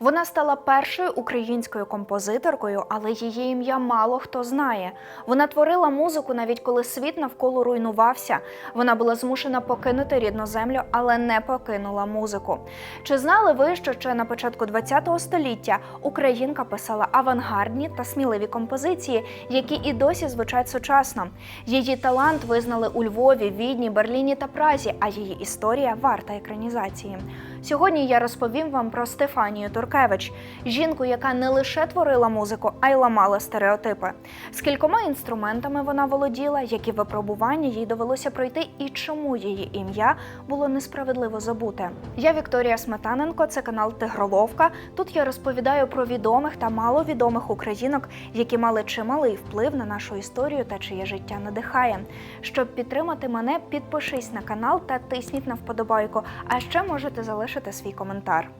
Вона стала першою українською композиторкою, але її ім'я мало хто знає. Вона творила музику навіть коли світ навколо руйнувався. Вона була змушена покинути рідну землю, але не покинула музику. Чи знали ви, що ще на початку ХХ століття українка писала авангардні та сміливі композиції, які і досі звучать сучасно? Її талант визнали у Львові, Відні, Берліні та Празі, а її історія варта екранізації. Сьогодні я розповім вам про Стефанію Туркевич, жінку, яка не лише творила музику, а й ламала стереотипи. З кількома інструментами вона володіла, які випробування їй довелося пройти, і чому її ім'я було несправедливо забуте. Я Вікторія Сметаненко, це канал Тигроловка. Тут я розповідаю про відомих та маловідомих українок, які мали чималий вплив на нашу історію та чиє життя надихає. Щоб підтримати мене, підпишись на канал та тисніть на вподобайку. А ще можете залишити свій коментар.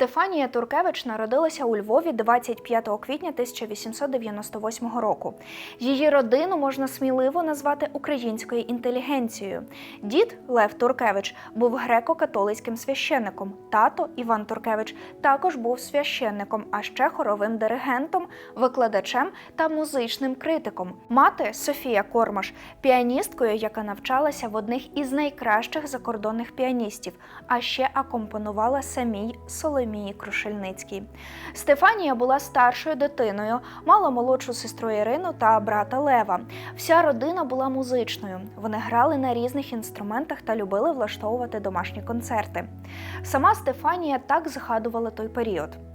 Стефанія Туркевич народилася у Львові 25 квітня 1898 року. Її родину можна сміливо назвати українською інтелігенцією. Дід Лев Туркевич був греко-католицьким священником. Тато Іван Туркевич також був священником, а ще хоровим диригентом, викладачем та музичним критиком. Мати Софія Кормаш піаністкою, яка навчалася в одних із найкращих закордонних піаністів, а ще акомпонувала самій Соломії Крушельницькій. Стефанія була старшою дитиною, мала молодшу сестру Ірину та брата Лева. Вся родина була музичною. Вони грали на різних інструментах та любили влаштовувати домашні концерти. Сама Стефанія так згадувала той період.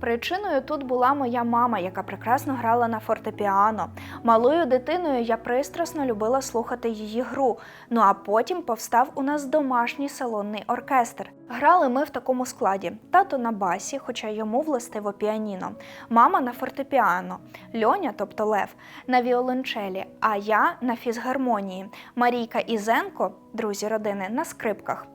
Причиною тут була моя мама, яка прекрасно грала на фортепіано. Малою дитиною я пристрасно любила слухати її гру. Ну а потім повстав у нас домашній салонний оркестр. Грали ми в такому складі: тато на басі, хоча йому властиво піаніно, мама на фортепіано, Льоня, тобто Лев, на віолончелі, а я на фізгармонії, Марійка Ізенко, друзі родини, на скрипках.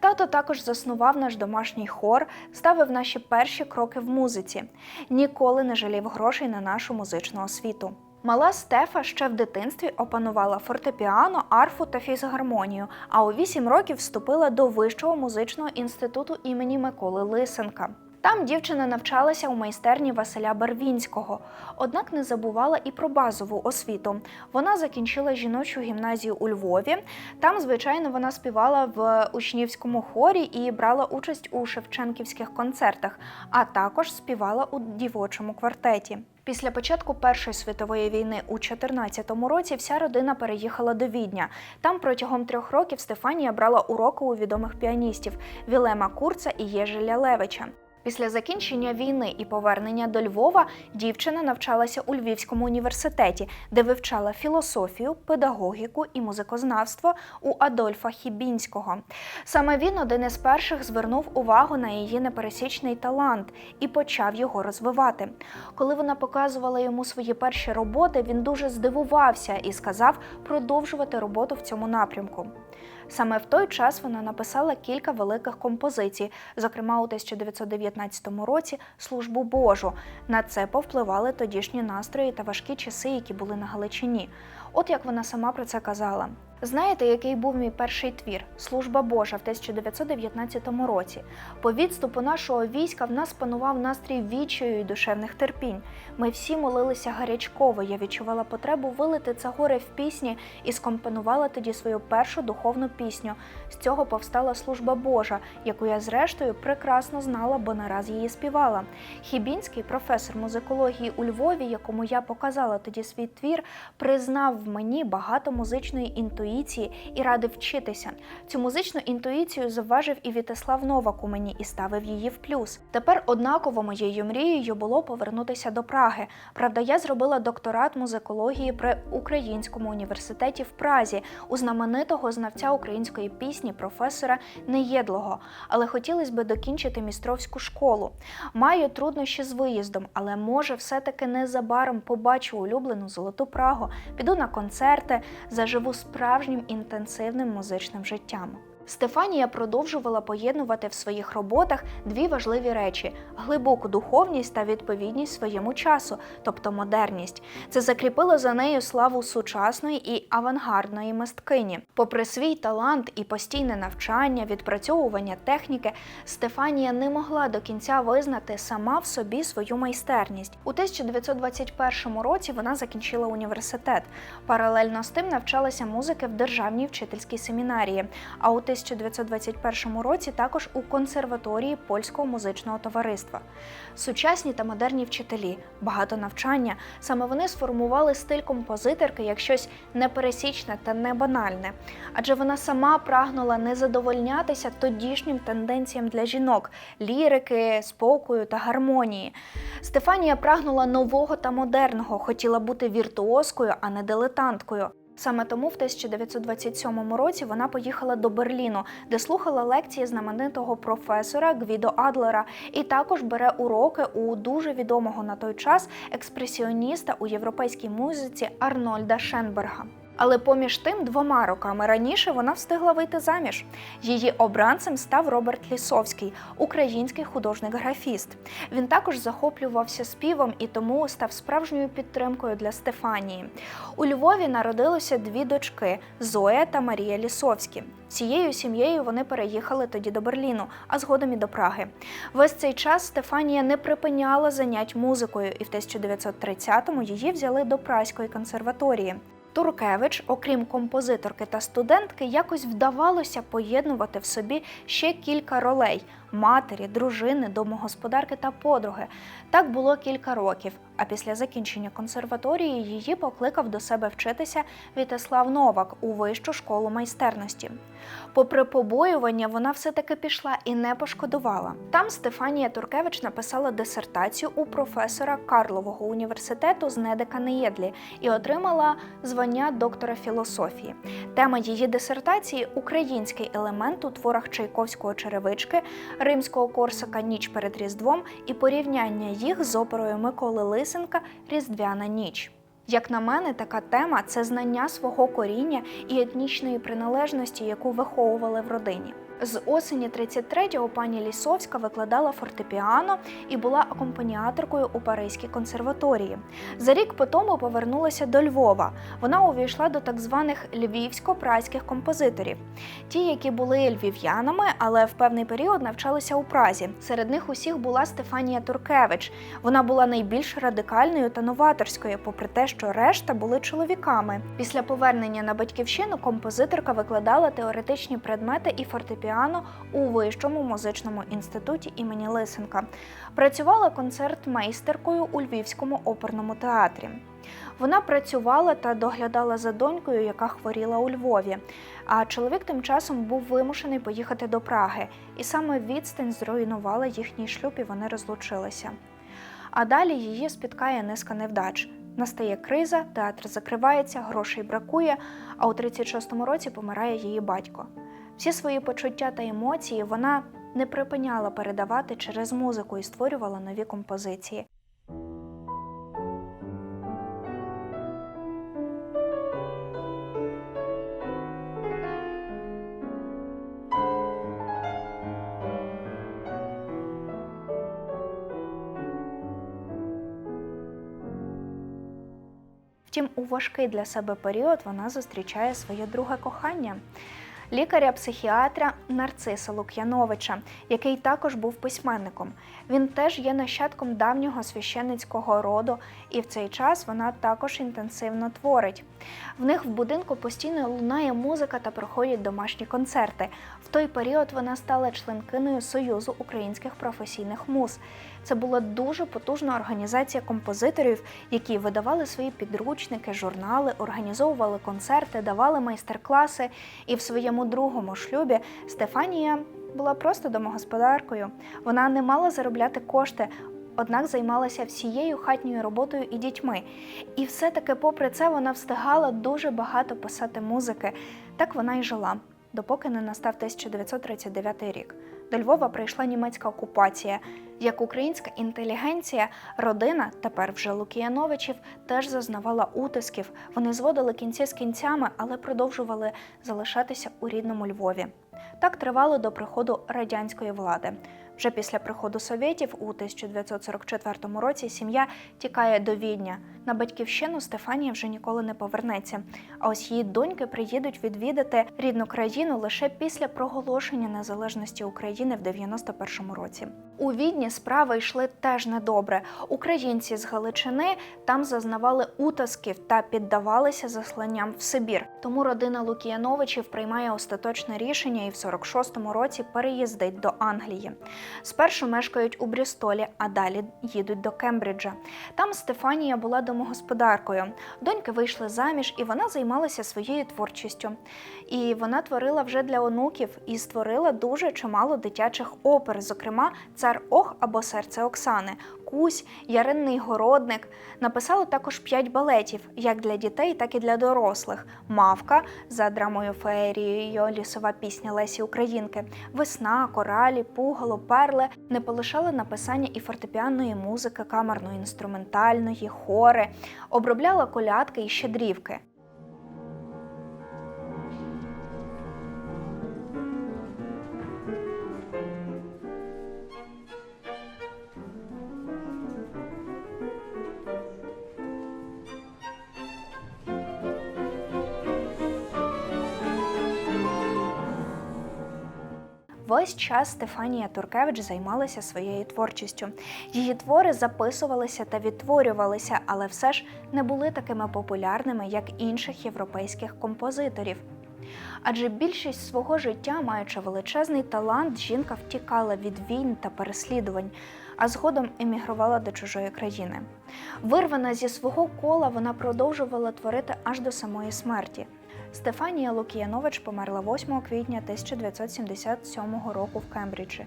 Тато також заснував наш домашній хор, ставив наші перші кроки в музиці. Ніколи не жалів грошей на нашу музичну освіту. Мала Стефа ще в дитинстві опанувала фортепіано, арфу та фізгармонію, а у 8 років вступила до Вищого музичного інституту імені Миколи Лисенка. Там дівчина навчалася у майстерні Василя Барвінського, однак не забувала і про базову освіту. Вона закінчила жіночу гімназію у Львові. Там, звичайно, вона співала в учнівському хорі і брала участь у шевченківських концертах, а також співала у дівочому квартеті. Після початку Першої світової війни у 14-му році вся родина переїхала до Відня. Там протягом трьох років Стефанія брала уроки у відомих піаністів Вілема Курца і Єжеля Левича. Після закінчення війни і повернення до Львова дівчина навчалася у Львівському університеті, де вивчала філософію, педагогіку і музикознавство у Адольфа Хібінського. Саме він один із перших звернув увагу на її непересічний талант і почав його розвивати. Коли вона показувала йому свої перші роботи, він дуже здивувався і сказав продовжувати роботу в цьому напрямку. Саме в той час вона написала кілька великих композицій, зокрема у 1919 році Службу Божу. На це повпливали тодішні настрої та важкі часи, які були на Галичині. От як вона сама про це казала. Знаєте, який був мій перший твір Служба Божа в 1919 році. По відступу нашого війська в нас панував настрій відчаю і душевних терпінь. Ми всі молилися гарячково. Я відчувала потребу вилити це горе в пісні і скомпонувала тоді свою першу духовну пісню. З цього повстала служба Божа, яку я зрештою прекрасно знала, бо не раз її співала. Хібінський, професор музикології у Львові, якому я показала тоді свій твір, признав в мені багато музичної інтуїції і радив вчитися. Цю музичну інтуїцію завважив і Вітислав Новак у мені і ставив її в плюс. Тепер однаково моєю мрією було повернутися до Праги. Правда, я зробила докторат музикології при Українському університеті в Празі у знаменитого знавця української пісні професора Неєдлого. Але хотілося б докінчити містровську школу. Маю труднощі з виїздом, але може все-таки незабаром побачу улюблену золоту Прагу, піду на концерти, заживу справжнім інтенсивним музичним життям. Стефанія продовжувала поєднувати в своїх роботах дві важливі речі: глибоку духовність та відповідність своєму часу, тобто модерність. Це закріпило за нею славу сучасної і авангардної мисткині. Попри свій талант і постійне навчання, відпрацьовування техніки, Стефанія не могла до кінця визнати сама в собі свою майстерність. У 1921 році вона закінчила університет. Паралельно з тим навчалася музики в державній вчительській семінарії. А у 1921 році також у консерваторії польського музичного товариства. Сучасні та модерні вчителі, багато навчання. Саме вони сформували стиль композиторки як щось непересічне та не банальне, адже вона сама прагнула не задовольнятися тодішнім тенденціям для жінок лірики, спокою та гармонії. Стефанія прагнула нового та модерного, хотіла бути віртуозкою, а не дилетанткою. Саме тому в 1927 році вона поїхала до Берліну, де слухала лекції знаменитого професора Гвідо Адлера, і також бере уроки у дуже відомого на той час експресіоніста у європейській музиці Арнольда Шенберга. Але поміж тим двома роками раніше вона встигла вийти заміж. Її обранцем став Роберт Лісовський, український художник-графіст. Він також захоплювався співом і тому став справжньою підтримкою для Стефанії. У Львові народилося дві дочки Зоя та Марія Лісовські. Цією сім'єю вони переїхали тоді до Берліну, а згодом і до Праги. Весь цей час Стефанія не припиняла занять музикою, і в 1930-му її взяли до Празької консерваторії. Туркевич, окрім композиторки та студентки, якось вдавалося поєднувати в собі ще кілька ролей матері, дружини, домогосподарки та подруги. Так було кілька років. А після закінчення консерваторії її покликав до себе вчитися Вітеслав Новак у вищу школу майстерності. Попри побоювання, вона все-таки пішла і не пошкодувала. Там Стефанія Туркевич написала дисертацію у професора Карлового університету з Недека Неєдлі і отримала звання доктора філософії. Тема її дисертації український елемент у творах Чайковського черевички, римського Корсака Ніч перед Різдвом і порівняння їх з оперою Миколи Лисенка Різдвяна ніч. Як на мене, така тема це знання свого коріння і етнічної приналежності, яку виховували в родині. З осені 33-го пані Лісовська викладала фортепіано і була акомпаніаторкою у Паризькій консерваторії. За рік по тому повернулася до Львова. Вона увійшла до так званих львівсько-празьких композиторів, ті, які були львів'янами, але в певний період навчалися у Празі. Серед них усіх була Стефанія Туркевич. Вона була найбільш радикальною та новаторською, попри те, що решта були чоловіками. Після повернення на батьківщину композиторка викладала теоретичні предмети і фортепіано фортепіано у Вищому музичному інституті імені Лисенка. Працювала концертмейстеркою у Львівському оперному театрі. Вона працювала та доглядала за донькою, яка хворіла у Львові. А чоловік тим часом був вимушений поїхати до Праги, і саме відстань зруйнувала їхній шлюб, і вони розлучилися. А далі її спіткає низка невдач. Настає криза, театр закривається, грошей бракує. А у 36-му році помирає її батько. Всі свої почуття та емоції вона не припиняла передавати через музику і створювала нові композиції. Втім, у важкий для себе період вона зустрічає своє друге кохання лікаря-психіатра Нарциса Лук'яновича, який також був письменником. Він теж є нащадком давнього священницького роду, і в цей час вона також інтенсивно творить. В них в будинку постійно лунає музика та проходять домашні концерти. В той період вона стала членкиною Союзу українських професійних муз. Це була дуже потужна організація композиторів, які видавали свої підручники, журнали, організовували концерти, давали майстер-класи. І в своєму другому шлюбі Стефанія була просто домогосподаркою. Вона не мала заробляти кошти. Однак займалася всією хатньою роботою і дітьми. І все-таки, попри це, вона встигала дуже багато писати музики. Так вона й жила, допоки не настав 1939 рік. До Львова прийшла німецька окупація. Як українська інтелігенція, родина, тепер вже Лукіяновичів, теж зазнавала утисків. Вони зводили кінці з кінцями, але продовжували залишатися у рідному Львові. Так тривало до приходу радянської влади. Вже після приходу совєтів у 1944 році сім'я тікає до Відня. На батьківщину Стефанія вже ніколи не повернеться. А ось її доньки приїдуть відвідати рідну країну лише після проголошення незалежності України в 91-му році. У Відні справи йшли теж недобре. Українці з Галичини там зазнавали утисків та піддавалися засланням в Сибір. Тому родина Лукіяновичів приймає остаточне рішення і в 46-му році переїздить до Англії. Спершу мешкають у Брістолі, а далі їдуть до Кембриджа. Там Стефанія була домогосподаркою. Доньки вийшли заміж, і вона займалася своєю творчістю. І вона творила вже для онуків і створила дуже чимало дитячих опер, зокрема Цар Ох або Серце Оксани, Кусь, Яринний городник. Написала також п'ять балетів, як для дітей, так і для дорослих. Мавка за драмою феерією лісова пісня Лесі Українки, Весна, коралі, пугало, перли не полишала написання і фортепіанної музики, камерної інструментальної, хори, обробляла колядки і щедрівки. Весь час Стефанія Туркевич займалася своєю творчістю. Її твори записувалися та відтворювалися, але все ж не були такими популярними, як інших європейських композиторів. Адже більшість свого життя, маючи величезний талант, жінка втікала від війн та переслідувань, а згодом емігрувала до чужої країни. Вирвана зі свого кола, вона продовжувала творити аж до самої смерті. Стефанія Лукіянович померла 8 квітня 1977 року в Кембриджі.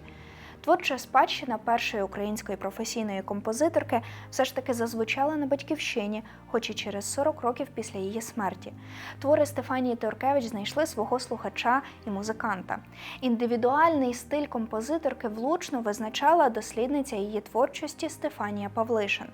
Творча спадщина першої української професійної композиторки все ж таки зазвучала на батьківщині, хоч і через 40 років після її смерті. Твори Стефанії Торкевич знайшли свого слухача і музиканта. Індивідуальний стиль композиторки влучно визначала дослідниця її творчості Стефанія Павлишин.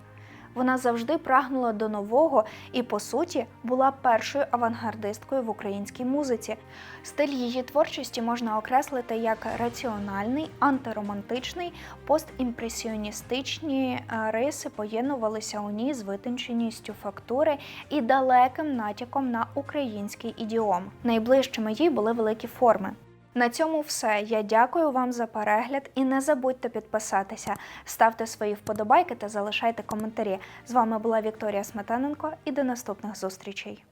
Вона завжди прагнула до нового і, по суті, була першою авангардисткою в українській музиці. Стиль її творчості можна окреслити як раціональний, антиромантичний, постімпресіоністичні е, риси поєднувалися у ній з витонченістю фактури і далеким натяком на український ідіом. Найближчими їй були великі форми. На цьому все. Я дякую вам за перегляд і не забудьте підписатися, ставте свої вподобайки та залишайте коментарі. З вами була Вікторія Сметаненко і до наступних зустрічей.